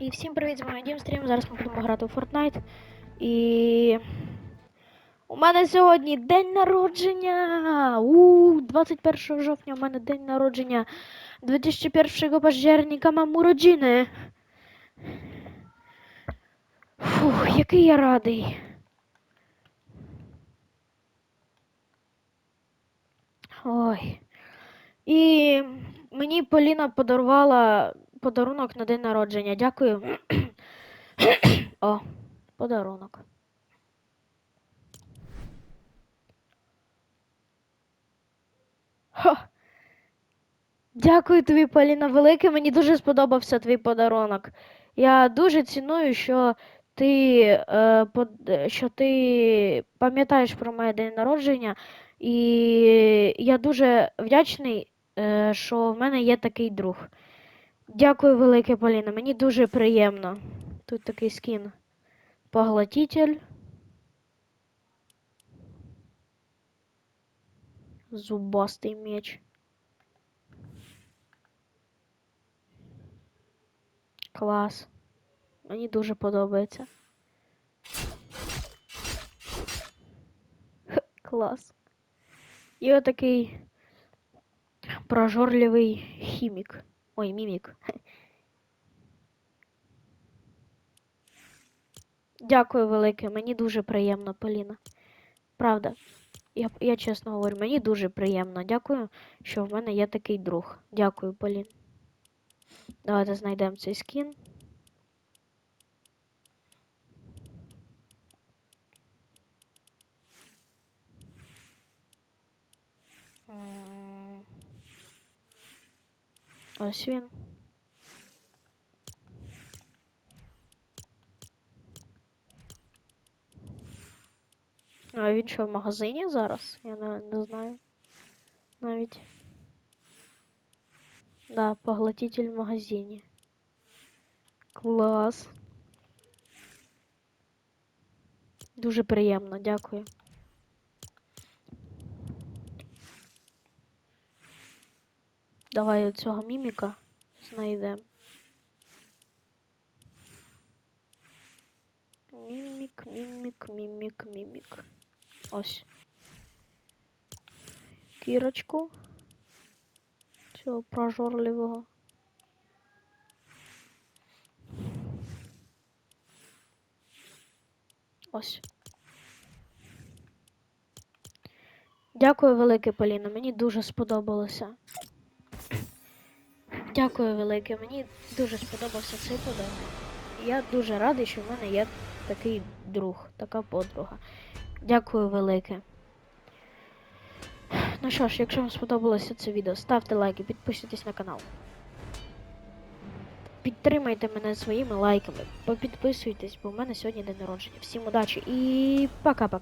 І всім привіт, з вами Дім Стрім. Зараз ми будемо грати у Fortnite. І у мене сьогодні день народження. У 21 жовтня у мене день народження 2001 пожежника маму роджини. Фух, який я радий. Ой. І мені Поліна подарувала подарунок на день народження. Дякую. О, подарунок. Хо. Дякую тобі, Поліна, велике. Мені дуже сподобався твій подарунок. Я дуже ціную, що ти, е, под- що ти пам'ятаєш про моє день народження, і я дуже вдячний, е, що в мене є такий друг. Дякую велике, Поліна. Мені дуже приємно. Тут такий скін. Поглотитель. Зубастий меч. Клас. Мені дуже подобається. Клас. І отакий прожорливий хімік. Ой, мімік. Дякую велике, мені дуже приємно, Поліна. Правда, я, я чесно говорю, мені дуже приємно. Дякую, що в мене є такий друг. Дякую, Полін. Давайте знайдемо цей скін. Ось він. А він що в магазині зараз? Я не, не знаю. Навіть. Да, поглотитель в магазині. Клас. Дуже приємно, дякую. Давай цього міміка знайдемо. Мімік, мімік, мімік, мімік. Ось. Кірочку. Цього прожорливого. Ось. Дякую велике, Поліна. Мені дуже сподобалося. Дякую велике. Мені дуже сподобався цей подарунок. Я дуже радий, що в мене є такий друг, така подруга. Дякую велике. Ну що ж, якщо вам сподобалося це відео, ставте лайки, підписуйтесь на канал. Підтримайте мене своїми лайками, попідписуйтесь, бо в мене сьогодні день народження. Всім удачі і пока-пока.